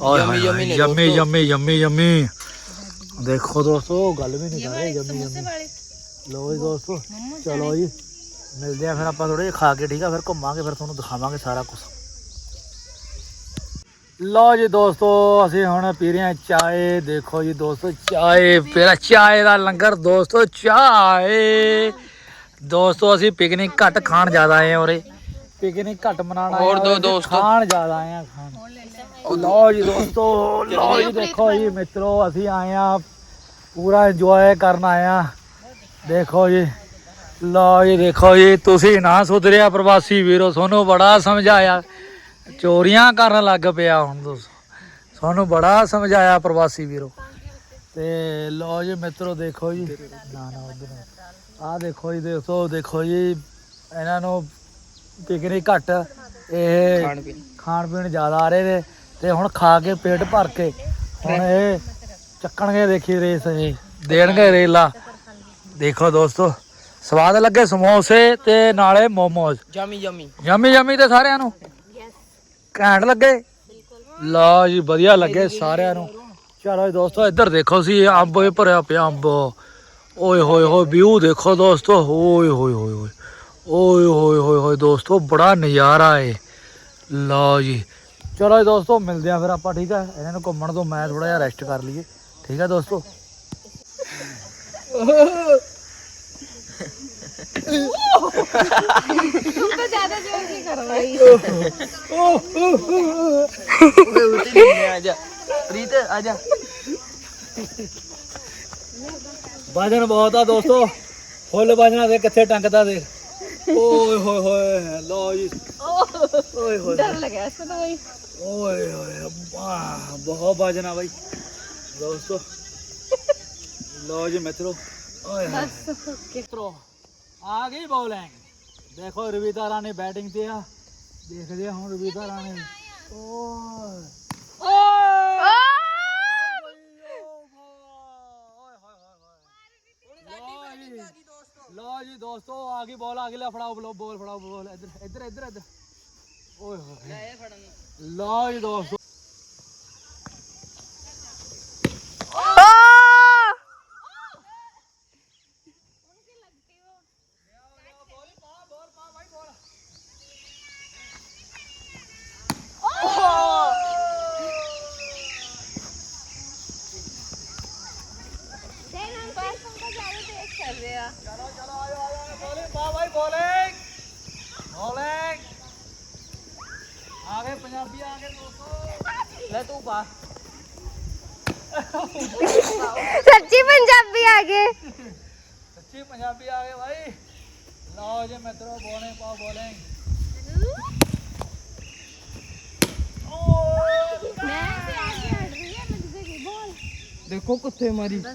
ਨੇ ਯੰਮੀ। Yummy yummy yummy. ਦੇਖੋ ਦੋਸਤੋ ਗੱਲ ਵੀ ਨਹੀਂ ਕਰ ਰਹੇ ਯੰਮੀ। ਯੰਮੀ ਲਓ ਜੀ ਦੋਸਤੋ ਚਲੋ ਜੀ ਮਿਲਦੇ ਆ ਫਿਰ ਆਪਾਂ ਥੋੜੇ ਜਿਹਾ ਖਾ ਕੇ ਠੀਕ ਆ ਫਿਰ ਘੁੰਮਾਂਗੇ ਫਿਰ ਤੁਹਾਨੂੰ ਦਿਖਾਵਾਂਗੇ ਸਾਰਾ ਕੁਝ ਲਓ ਜੀ ਦੋਸਤੋ ਅਸੀਂ ਹੁਣ ਪੀ ਰਹੇ ਹਾਂ ਚਾਏ। ਦੇਖੋ ਜੀ ਦੋਸਤੋ ਚਾਏ ਪਹਿਲਾ ਚਾਏ ਦਾ ਲੰਗਰ ਦੋਸਤੋ ਚਾਏ। ਦੋਸਤੋ ਅਸੀਂ ਪਿਕਨਿਕ ਘੱਟ ਖਾਣ ਜ਼ਿਆਦਾ ਆਏ ਹਾਂ ਉਰੇ। ਪਿਕਨਿਕ ਘੱਟ ਮਨਾਉਣ ਆਏ ਹੋਰ ਦੋ ਦੋਸਤੋ। ਖਾਣ ਜ਼ਿਆਦਾ ਆਏ ਆ ਖਾਣ। ਲਓ ਜੀ ਦੋਸਤੋ ਲਓ ਜੀ ਦੇਖੋ ਜੀ ਮਿੱਤਰੋ ਅਸੀਂ ਆਏ ਆ ਪੂਰਾ ਇੰਜੋਏ ਕਰਨ ਆਏ ਆ ਦੇਖੋ ਜੀ ਲਓ ਜੀ ਦੇਖੋ ਜੀ ਤੁਸੀਂ ਨਾ ਸੁਧਰਿਆ ਪ੍ਰਵਾਸੀ ਵੀਰੋ ਤੁਹਾਨੂੰ ਬੜਾ ਸਮਝਾਇਆ। ਚੋਰੀਆਂ ਕਰਨ ਲੱਗ ਪਿਆ ਹੁਣ ਦੋਸਤੋ ਤੁਹਾਨੂੰ ਬੜਾ ਸਮਝਾਇਆ ਪ੍ਰਵਾਸੀ ਵੀਰੋ। ਤੇ ਲਓ ਜੀ ਮਿੱਤਰੋ ਦੇਖੋ ਜੀ। ਨਾ ਨਾ ਉਧਰ ਆ ਦੇਖੋ ਜੀ ਦੇਖੋ ਦੇਖੋ ਜੀ। ਇਹਨਾਂ ਨੂੰ ਪਿਕਨਿਕ ਘੱਟ। ਇਹ ਖਾਣ ਪੀਣ। ਖਾਣ ਪੀਣ ਜ਼ਿਆਦਾ ਆ ਰਹੇ ਨੇ। ਤੇ ਹੁਣ ਖਾ ਕੇ ਪੇਟ ਭਰ ਕੇ ਹੁਣ ਇਹ ਚੱਕਣਗੇ ਦੇਖੀ ਰੇਸ ਇਹ। ਦੇਣਗੇ ਰੇਲਾ। ਦੇਖੋ ਦੋਸਤੋ ਸਵਾਦ ਲੱਗੇ ਸਮੋਸੇ ਤੇ ਨਾਲੇ momos yummy yummy. Yummy yummy ਤੇ ਸਾਰਿਆਂ ਨੂੰ। ਘੈਂਟ ਲੱਗੇ। ਲਓ ਜੀ ਵਧੀਆ ਲੱਗੇ ਸਾਰਿਆਂ ਨੂੰ। ਚਲੋ ਜੀ ਦੋਸਤੋ ਇੱਧਰ ਦੇਖੋ ਸੀ ਅੰਬ ਇਹ ਭਰਿਆ ਪਿਆ ਅੰਬ। ਓਏ ਹੋਏ ਹੋਏ ਵਿਊ ਦੇਖੋ ਦੋਸਤੋ। ਓਏ ਹੋਏ ਹੋਏ ਹੋਏ ਓਏ ਹੋਏ ਹੋਏ ਹੋਏ ਦੋਸਤੋ ਬੜਾ ਨਜ਼ਾਰਾ ਏ। ਲਓ ਜੀ। ਚਲੋ ਜੀ ਦੋਸਤੋ ਮਿਲਦੇ ਆ ਫਿਰ ਆਪਾਂ ਠੀਕ ਆ? ਇਹਨਾਂ ਨੂੰ ਘੁੰਮਣ ਤੋਂ ਮੈਂ ਥੋੜਾ ਜਿਹਾ ਰੈਸਟ ਕਰ ਲਈਏ। ਠੀਕ ਆ ਦੋਸਤੋ? [LAUGHS] [LAUGHS] ਤੂੰ ਤਾਂ ਵਜਨ ਬਹੁਤ ਆ ਦੋਸਤੋ। ਫੁੱਲ ਵਜਣਾ ਦੇ ਕਿੱਥੇ ਟੰਗਦਾ ਦੇ ਓਏ ਹੋਏ ਹੋਏ ਲੋ ਜੀ। ਓਏ ਹੋਏ ਡਰ ਲੱਗਿਆ ਇਸ ਤੋਂ ਬਈ ਓਏ ਹੋਏ ਵਾਹ ਬਹੁਤ ਵਜਣਾ ਬਈ। ਦੋਸਤੋ ਲੋ ਜੀ ਮਿੱਤਰੋ। ਓਏ ਬਸ ਓਕੇ। ਆ ਗਈ ਬੋਲਿੰਗ ਦੇਖੋ ਰਵੀਤਾ ਰਾਣੀ ਬੈਟਿੰਗ ਤੇ ਆ ਦੇਖਦੇ ਆ ਹੁਣ ਰਵੀਤਾ ਰਾਣੀ ਓਏ ਓਏ ਲਓ ਜੀ ਦੋਸਤੋ ਆ ਗਈ ਬਾਲ ਆ ਗਈ ਲੈ ਫੜਾਓ ਬੋਲ ਬੋਲ ਫੜਾਓ ਬੋਲ ਇੱਧਰ ਇੱਧਰ ਇੱਧਰ ਇੱਧਰ ਓਏ ਹੋਏ ਲੈ ਫੜਨ ਲਓ ਜੀ ਦੋਸਤੋ कर रहे हैं ਚਲੋ ਚਲੋ ਆਇਓ ਆਇਓ ਬੋਲਿੰਗ ਪਾ ਭਾਈ ਬੋਲਿੰਗ ਬੋਲਿੰਗ ਆ ਗਏ ਪੰਜਾਬੀ ਆ ਗਏ ਦੋਸਤੋ ਲੈ ਤੂੰ ਪਾ ਸੱਚੀ ਪੰਜਾਬੀ ਆ ਗਏ ਸੱਚੀ ਪੰਜਾਬੀ ਆ ਗਏ ਭਾਈ ਲਓ ਜੀ ਮਿੱਤਰੋ ਬੋਲਿੰਗ ਪਾਓ ਬੋਲਿੰਗ ਦੇਖੋ ਕੁੱਤੇ ਮਾਰੀ ਅਜੇ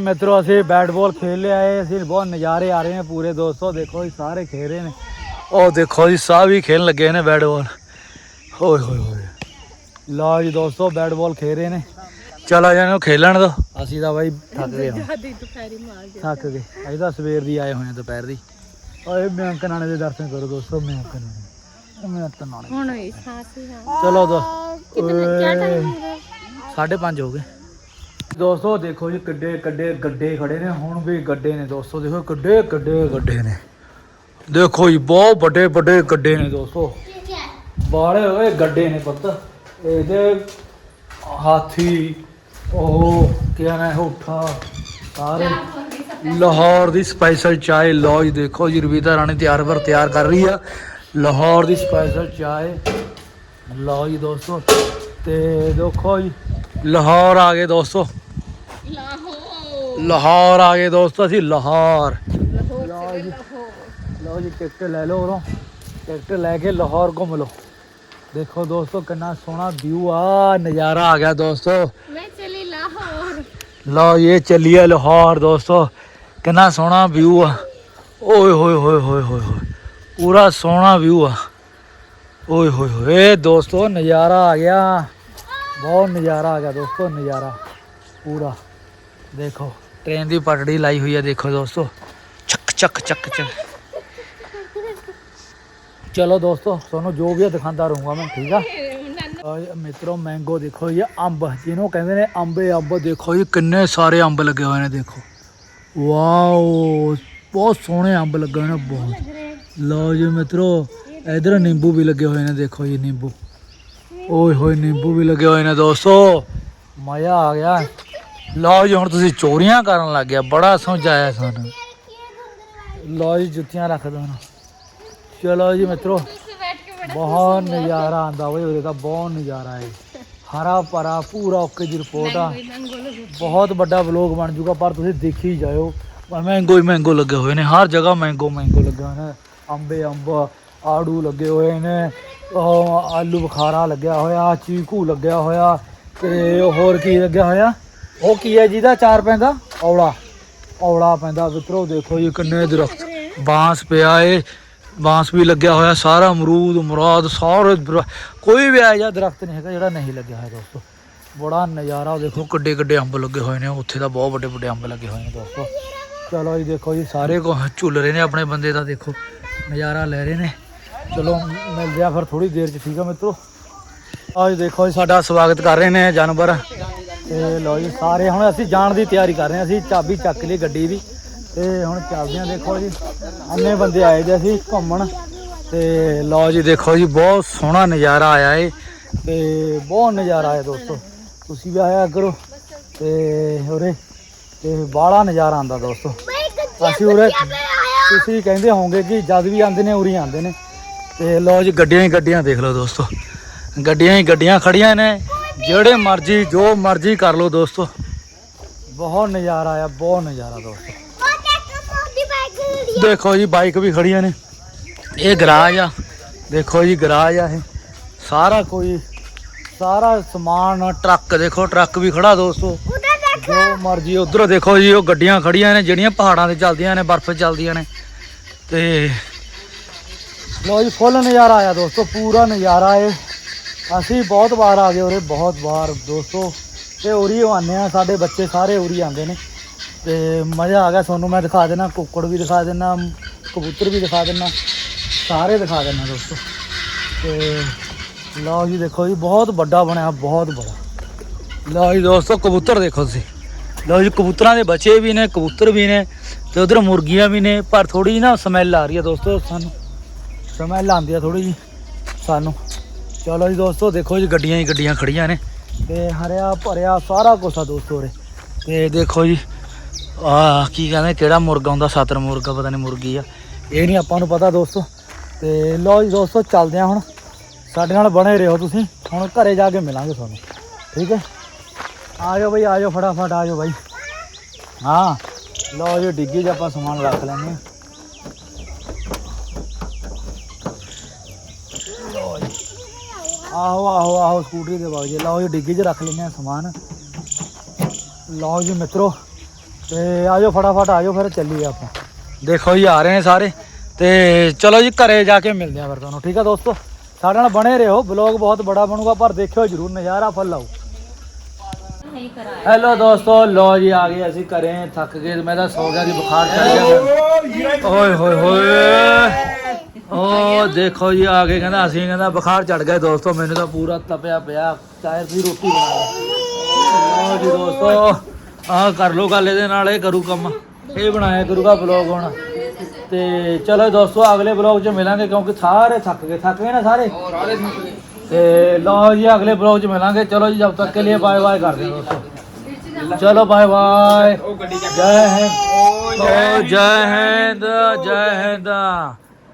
ਮਿੱਤਰੋ ਅਸੀਂ ਬੈਟ ਬਾਲ ਖੇਲ ਲਿਆ ਏ ਅਸੀਂ ਬਹੁਤ ਨਜ਼ਾਰੇ ਆ ਰਹੇ ਨੇ ਪੂਰੇ ਦੋਸਤੋ ਦੇਖੋ ਜੀ ਸਾਰੇ ਖੇਡ ਰਹੇ ਨੇ ਉਹ ਦੇਖੋ ਜੀ ਸਾਹ ਵੀ ਖੇਲਣ ਲੱਗੇ ਨੇ ਬੈਟ ਬਾਲ ਹੋਏ ਹੋਏ ਹੋਏ ਲਓ ਜੀ ਦੋਸਤੋ ਬੈਟ ਬਾਲ ਖੇਡ ਰਹੇ ਨੇ ਚਲੋ ਜੀ ਇਹਨੂੰ ਖੇਲਣ ਦੋ ਅਸੀਂ ਤਾਂ ਬਾਈ ਥੱਕ ਗਏ ਹੁਣ दादी दोपहरी मार गया ਥੱਕ ਗਏ ਅਸੀਂ ਤਾਂ ਸਵੇਰ ਦੀ ਆਏ ਹੋਏ ਹਾਂ ਦੁਪਹਿਰ ਦੀ ਓਏ ਮਿਆਂਕ ਨਾਨੇ ਦੇ ਦਰਸ਼ਨ ਕਰੋ ਦੋਸਤੋ ਮਿਆਂਕ ਨਾਨੇ ਉਹ ਮਿਆਂਕ ਨਾਨੇ ਹੁਣ ਇਹ ਸਾਸ ਹੀ ਹੈ ਚਲੋ ਦੋ कितने क्या टाइम हो रहा है ਸਾਢੇ ਪੰਜ ਹੋ ਗਏ ਦੋਸਤੋ, ਦੇਖੋ ਜੀ, ਕਿੱਡੇ ਕਿੱਡੇ ਗੱਡੇ ਖੜੇ ਨੇ। ਹੁਣ ਵੀ ਗੱਡੇ ਨੇ ਦੋਸਤੋ। ਦੇਖੋ, ਕਿੱਡੇ ਕਿੱਡੇ ਗੱਡੇ ਨੇ। ਦੇਖੋ ਜੀ, ਬਹੁਤ ਵੱਡੇ ਵੱਡੇ ਗੱਡੇ ਨੇ ਦੋਸਤੋ। ਠੀਕ ਹੈ ਬਾਲੇ ਓਏ, ਗੱਡੇ ਨੇ ਪੁੱਤ। ਇਹਦੇ ਹਾਥੀ, ਉਹ ਕਿਆ ਨਾ ਉਠਾ ਸਾਰੇ। ਲਾਹੌਰ ਦੀ ਸਪੈਸ਼ਲ ਚਾਏ। ਲਓ ਜੀ, ਦੇਖੋ ਜੀ ਰਵੀਤਾ ਰਾਣੀ ਤਿਆਰ ਪਰ ਤਿਆਰ ਕਰ ਰਹੀ ਆ। ਲਾਹੌਰ ਦੀ ਸਪੈਸ਼ਲ ਚਾਏ। ਲਓ ਜੀ, ਦੋਸਤੋ। ਤੇ ਦੇਖੋ ਜੀ, ਲਾਹੌਰ ਆ ਗਏ ਦੋਸਤੋ। ਲਾਹੌਰ ਲਾਹੌਰ ਆ ਗਏ ਦੋਸਤੋ ਅਸੀਂ ਲਾਹੌਰ ਲਾਹੌਰ ਲਓ ਸੇ ਜੀ। ਲਾਹੌਰ ਲਓ ਜੀ ਟਿਕਟ ਲੈ ਲਓ ਉਰੋਂ ਟਿਕਟ ਲੈ ਕੇ ਲਾਹੌਰ ਘੁੰਮ ਲਓ ਦੇਖੋ ਦੋਸਤੋ ਕਿੰਨਾ ਸੋਹਣਾ ਵਿਊ ਆ ਨਜ਼ਾਰਾ ਆ ਗਿਆ ਦੋਸਤੋ ਮੈਂ ਚਲੀ ਲਾਹੌਰ ਲਓ ਇਹ ਚੱਲੀਏ ਲਾਹੌਰ ਦੋਸਤੋ ਕਿੰਨਾ ਸੋਹਣਾ ਵਿਊ ਆ ਓਏ ਹੋਏ ਹੋਏ ਹੋਏ ਹੋਏ ਹੋਏ ਪੂਰਾ ਸੋਹਣਾ ਵਿਊ ਆ ਓਏ ਹੋਏ ਹੋਏ ਦੋਸਤੋ ਨਜ਼ਾਰਾ ਆ ਗਿਆ ਬਹੁਤ ਨਜ਼ਾਰਾ ਆ ਗਿਆ ਦੋਸਤੋ ਨਜ਼ਾਰਾ ਪੂਰਾ ਦੇਖੋ ਟ੍ਰੇਨ ਦੀ ਪਟੜੀ ਲਾਈ ਹੋਈ ਹੈ ਦੇਖੋ ਦੋਸਤੋ। ਚੱਕ ਚੱਕ ਚੱਕ ਚੱਕ। ਚਲੋ ਦੋਸਤੋ, ਤੁਹਾਨੂੰ ਜੋ ਵੀ ਦਿਖਾਉਂਦਾ ਰਹੂੰਗਾ ਮੈਂ, ਠੀਕ ਆ? ਔਰ ਮਿੱਤਰੋ ਮੈਂਗੋ ਦੇਖੋ ਇਹ ਅੰਬ, ਜਿਹਨੂੰ ਕਹਿੰਦੇ ਨੇ ਅੰਬੇ, ਅੰਬ ਦੇਖੋ ਜੀ, ਕਿੰਨੇ ਸਾਰੇ ਅੰਬ ਲੱਗੇ ਹੋਏ ਨੇ, ਦੇਖੋ। ਵਾਓ, ਬਹੁਤ ਸੋਹਣੇ ਅੰਬ ਲੱਗੇ ਹੋਏ ਨੇ, ਬਹੁਤ। ਲਓ ਜੀ, ਮਿੱਤਰੋ, ਇਧਰ ਨਿੰਬੂ ਵੀ ਲੱਗੇ ਹੋਏ ਨੇ, ਦੇਖੋ ਜੀ, ਨਿੰਬੂ। ਓਏ ਹੋਏ, ਨਿੰਬੂ ਵੀ ਲੱਗੇ ਹੋਏ ਨੇ, ਦੋਸਤੋ। ਮਜ਼ਾ ਆ ਗਿਆ। ਲਓ ਜੀ ਹੁਣ ਤੁਸੀਂ ਚੋਰੀਆਂ ਕਰਨ ਲੱਗ ਗਿਆ ਬੜਾ ਸਮਝਾਇਆ ਸਾਨੂੰ। ਲਓ ਜੀ ਜੁੱਤੀਆਂ ਰੱਖ ਦੋ ਚਲੋ ਜੀ ਮਿੱਤਰੋ ਬਹੁਤ ਨਜ਼ਾਰਾ ਆਂਦਾ ਓਏ ਉਹਦੇ ਦਾ ਬਹੁਤ ਨਜ਼ਾਰਾ ਹੈ ਹਰਾ ਭਰਾ ਪੂਰਾ ਓਕੇ ਦੀ ਰਿਪੋਰਟ ਆ। ਬਹੁਤ ਵੱਡਾ ਵਲੋਗ ਬਣ ਜੂਗਾ ਪਰ ਤੁਸੀਂ ਦੇਖੀ ਜਾਇਓ। ਮੈਂਗੋ ਹੀ ਮੈਂਗੋ ਲੱਗੇ ਹੋਏ ਨੇ ਹਰ ਜਗ੍ਹਾ ਮੈਂਗੋ ਮੈਂਗੋ ਲੱਗਾ ਨੇ। ਅੰਬੇ ਅੰਬ ਆੜੂ ਲੱਗੇ ਹੋਏ ਨੇ। ਆਲੂ ਬੁਖਾਰਾ ਲੱਗਿਆ ਹੋਇਆ ਚੀਕੂ ਲੱਗਿਆ ਹੋਇਆ ਤੇ ਹੋਰ ਕੀ ਲੱਗਿਆ ਹੋਇਆ? ਉਹ ਕੀ ਹੈ ਜਿਹਦਾ ਚਾਰ ਪੈਂਦਾ? ਔਲਾ। ਔਲਾ ਪੈਂਦਾ ਮਿੱਤਰੋ ਦੇਖੋ ਜੀ ਕਿੰਨੇ ਦਰਖਤ ਬਾਂਸ ਪਿਆ ਏ। ਬਾਂਸ ਵੀ ਲੱਗਿਆ ਹੋਇਆ, ਸਾਰਾ ਅਮਰੂਦ, ਮੁਰਾਦ, ਸਾਰੇ ਕੋਈ ਵੀ ਆ ਜਾ ਦਰਖਤ ਨਹੀਂ ਹੈਗਾ ਜਿਹੜਾ ਨਹੀਂ ਲੱਗਿਆ ਹੋਇਆ ਦੋਸਤੋ। ਬੜਾ ਨਜ਼ਾਰਾ, ਦੇਖੋ ਕਿੱਡੇ ਕਿੱਡੇ ਅੰਬ ਲੱਗੇ ਹੋਏ ਨੇ। ਉੱਥੇ ਤਾਂ ਬਹੁਤ ਵੱਡੇ ਵੱਡੇ ਅੰਬ ਲੱਗੇ ਹੋਏ ਨੇ ਦੋਸਤੋ। ਚਲੋ ਜੀ, ਦੇਖੋ ਜੀ, ਸਾਰੇ ਕੋ ਝੁੱਲ ਰਹੇ ਨੇ ਆਪਣੇ ਬੰਦੇ ਦਾ ਦੇਖੋ। ਨਜ਼ਾਰਾ ਲੈ ਰਹੇ ਨੇ। ਚਲੋ, ਮਿਲਦੇ ਆ ਫਿਰ ਥੋੜੀ ਦੇਰ ਚ, ਠੀਕ ਆ ਮਿੱਤਰੋ? ਅੱਜ ਦੇਖੋ ਜੀ, ਸਾਡਾ ਸਵਾਗਤ ਕਰ ਰਹੇ ਨੇ ਜਾਨਵਰ। ਤੇ ਲਓ ਜੀ ਸਾਰੇ ਹੁਣ ਅਸੀਂ ਜਾਣ ਦੀ ਤਿਆਰੀ ਕਰ ਰਹੇ ਹਾਂ ਅਸੀਂ ਚਾਬੀ ਚੱਕ ਲਈ ਗੱਡੀ ਦੀ ਤੇ ਹੁਣ ਚੱਲਦੇ ਹਾਂ ਦੇਖੋ ਜੀ ਅੰਨੇ ਬੰਦੇ ਆਏ ਦੇ ਅਸੀਂ ਘੁੰਮਣ ਤੇ ਲਓ ਜੀ ਦੇਖੋ ਜੀ ਬਹੁਤ ਸੋਹਣਾ ਨਜ਼ਾਰਾ ਆਇਆ ਏ ਤੇ ਬਹੁਤ ਨਜ਼ਾਰਾ ਆਇਆ ਦੋਸਤੋ ਤੁਸੀਂ ਵੀ ਆਇਆ ਕਰੋ ਤੇ ਉਰੇ ਤੇ ਬਾਹਲਾ ਨਜ਼ਾਰਾ ਆਂਦਾ ਦੋਸਤੋ। ਅਸੀਂ ਉਰੇ ਤੁਸੀਂ ਕਹਿੰਦੇ ਹੋਵੋਗੇ ਕਿ ਜਦ ਵੀ ਆਉਂਦੇ ਨੇ ਉਰੀ ਆਉਂਦੇ ਨੇ। ਤੇ ਲਓ ਜੀ ਗੱਡੀਆਂ ਹੀ ਗੱਡੀਆਂ ਦੇਖ ਲਓ ਦੋਸਤੋ। ਗੱਡੀਆਂ ਹੀ ਗੱਡੀਆਂ ਖੜੀਆਂ ਨੇ। ਜਿਹੜੇ ਮਰਜ਼ੀ, ਜੋ ਮਰਜ਼ੀ ਕਰ ਲਓ ਦੋਸਤੋ। ਬਹੁਤ ਨਜ਼ਾਰਾ ਆਇਆ ਬਹੁਤ ਨਜ਼ਾਰਾ ਦੋਸਤੋ। ਦੇਖੋ ਜੀ, ਬਾਈਕ ਵੀ ਖੜੀਆਂ ਨੇ। ਇਹ ਗਰਾਜ ਆ। ਦੇਖੋ ਜੀ, ਗਰਾਜ ਆ ਇਹ। ਸਾਰਾ ਕੋਈ, ਸਾਰਾ ਸਮਾਨ, ਟਰੱਕ, ਦੇਖੋ, ਟਰੱਕ ਵੀ ਖੜਾ ਦੋਸਤੋ। ਜੋ ਮਰਜ਼ੀ ਉਧਰ ਦੇਖੋ ਜੀ, ਉਹ ਗੱਡੀਆਂ ਖੜੀਆਂ ਨੇ, ਜਿਹੜੀਆਂ ਪਹਾੜਾਂ ਤੇ ਚੱਲਦੀਆਂ ਨੇ, ਬਰਫ਼ ਚੱਲਦੀਆਂ ਨੇ। ਤੇ ਲੋ ਜੀ, ਫੁੱਲ ਨਜ਼ਾਰਾ ਆਇਆ ਦੋਸਤੋ, ਪੂਰਾ ਨਜ਼ਾਰਾ ਇਹ। ਅਸੀਂ ਬਹੁਤ ਵਾਰ ਆ ਗਏ ਉਰੇ, ਬਹੁਤ ਵਾਰ ਦੋਸਤੋ। ਤੇ ਉਰੀ ਆਉਂਦੇ ਆ, ਸਾਡੇ ਬੱਚੇ ਸਾਰੇ ਉਰੀ ਆਉਂਦੇ ਨੇ। ਤੇ ਮਜ਼ਾ ਆ ਗਿਆ ਤੁਹਾਨੂੰ ਮੈਂ ਦਿਖਾ ਦੇਣਾ ਕੁੱਕੜ ਵੀ ਦਿਖਾ ਦੇਣਾ ਕਬੂਤਰ ਵੀ ਦਿਖਾ ਦੇਣਾ ਸਾਰੇ ਦਿਖਾ ਦੇਣਾ ਦੋਸਤੋ। ਤੇ ਲਓ ਜੀ, ਦੇਖੋ ਜੀ, ਬਹੁਤ ਵੱਡਾ ਬਣਿਆ, ਬਹੁਤ ਬੜਾ ਲਓ ਜੀ ਦੋਸਤੋ, ਕਬੂਤਰ ਦੇਖੋ ਤੁਸੀਂ। ਲਓ ਜੀ, ਕਬੂਤਰਾਂ ਦੇ ਬੱਚੇ ਵੀ ਨੇ, ਕਬੂਤਰ ਵੀ ਨੇ, ਤੇ ਉਧਰ ਮੁਰਗੀਆਂ ਵੀ ਨੇ, ਪਰ ਥੋੜੀ ਜਿਹੀ ਨਾ ਸਮੈਲ ਆ ਰਹੀ ਹੈ ਦੋਸਤੋ ਸਾਨੂੰ। ਸਮੈਲ ਆਉਂਦੀ ਆ ਥੋੜੀ ਜੀ ਸਾਨੂੰ। ਚਲੋ ਜੀ ਦੋਸਤੋ, ਦੇਖੋ ਜੀ ਗੱਡੀਆਂ ਹੀ ਗੱਡੀਆਂ ਖੜੀਆਂ ਨੇ ਤੇ ਹਰਿਆ ਭਰਿਆ ਸਾਰਾ ਕੁਛ ਆ ਦੋਸਤੋ ਉਰੇ। ਤੇ ਦੇਖੋ ਜੀ, ਆ ਕੀ ਕਹਿੰਦੇ, ਕਿਹੜਾ ਮੁਰਗਾ ਹੁੰਦਾ ਸਤਰ ਮੁਰਗਾ, ਪਤਾ ਨਹੀਂ ਮੁਰਗੀ ਆ। ਇਹ ਨਹੀਂ ਆਪਾਂ ਨੂੰ ਪਤਾ ਦੋਸਤੋ। ਤੇ ਲਓ ਜੀ ਦੋਸਤੋ, ਚੱਲਦੇ ਆ ਹੁਣ। ਸਾਡੇ ਨਾਲ ਬਣੇ ਰਹੋ ਤੁਸੀਂ। ਹੁਣ ਘਰੇ ਜਾ ਕੇ ਮਿਲਾਂਗੇ ਤੁਹਾਨੂੰ। ਠੀਕ ਹੈ? ਆ ਜਾਓ ਬਈ ਆ ਜਾਓ ਫਟਾਫਟ ਆ ਜਾਓ ਬਾਈ। ਹਾਂ, ਲਓ ਜੀ, ਡਿੱਗੀ 'ਚ ਆਪਾਂ ਸਮਾਨ ਰੱਖ ਲੈਂਦੇ ਹਾਂ ਲਓ ਜੀ। ਆਹੋ ਆਹੋ ਆਹੋ, ਸਕੂਟਰੀ ਦੇ ਵਗ ਜੇ। ਲਓ ਜੀ, ਡਿੱਗੀ 'ਚ ਰੱਖ ਲੈਂਦੇ ਆ ਸਮਾਨ। ਲਓ ਜੀ ਮਿੱਤਰੋ, ਤੇ ਆਜੋ ਫਟਾਫਟ, ਆਜੋ ਫਿਰ ਚੱਲੀਏ ਆਪਾਂ। ਦੇਖੋ ਜੀ, ਆ ਰਹੇ ਨੇ ਸਾਰੇ। ਤੇ ਚਲੋ ਜੀ, ਘਰੇ ਜਾ ਕੇ ਮਿਲਦੇ ਆ ਫਿਰ ਤੁਹਾਨੂੰ, ਠੀਕ ਆ ਦੋਸਤੋ? ਸਾਡੇ ਨਾਲ ਬਣੇ ਰਹੋ। ਬਲੌਗ ਬਹੁਤ ਬੜਾ ਬਣੂਗਾ, ਪਰ ਦੇਖਿਓ ਜਰੂਰ ਨਜ਼ਾਰਾ ਫਲ ਆਊ। ਹੈਲੋ ਦੋਸਤੋ ਲੋ ਜੀ, ਆ ਗਏ ਅਸੀਂ ਘਰੇ। ਥੱਕ ਗਏ, ਮੈਂ ਤਾਂ ਸੌ ਗਿਆ ਜੀ, ਬੁਖਾਰ ਚੜ ਗਿਆ। ਓਏ ਹੋਏ ਹੋਏ। ਓ ਦੇਖੋ ਜੀ ਆ ਕੇ ਕਹਿੰਦਾ ਅਸੀਂ ਕਹਿੰਦਾ ਬੁਖਾਰ ਚੜ ਗਿਆ ਦੋਸਤੋ ਮੈਨੂੰ ਤਾਂ ਪੂਰਾ ਤਪਿਆ ਪਿਆ ਚਾਹਰ ਦੀ ਰੋਟੀ ਬਣਾ ਲਓ। ਜੀ ਦੋਸਤੋ ਆਹ ਕਰ ਲੋ ਗੱਲ ਇਹਦੇ ਨਾਲ ਇਹ ਕਰੂ ਕੰਮ ਇਹ ਬਣਾਇਆ ਕਰੂਗਾ ਬਲੌਗ ਹੁਣ। ਤੇ ਚਲੋ ਦੋਸਤੋ ਅਗਲੇ ਬਲੌਗ 'ਚ ਮਿਲਾਂਗੇ ਕਿਉਂਕਿ ਸਾਰੇ ਥੱਕ ਗਏ ਥੱਕ ਗਏ ਨਾ ਸਾਰੇ? ਤੇ ਲਓ ਜੀ ਅਗਲੇ ਬਲੌਗ 'ਚ ਮਿਲਾਂਗੇ। ਚਲੋ ਜੀ ਜਬ ਤੱਕ ਕੇ ਲਈ ਬਾਏ ਬਾਏ ਕਰਦੇ ਹਾਂ ਦੋਸਤੋ। ਚਲੋ ਬਾਏ ਬਾਏ ਜੈ ਹਿੰਦ। ਜੈ ਹਿੰਦ ਜੈ ਹਿੰਦ।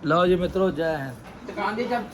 ਲਓ ਜੀ ਮਿੱਤਰੋ ਜੈ ਹਿੰਦ।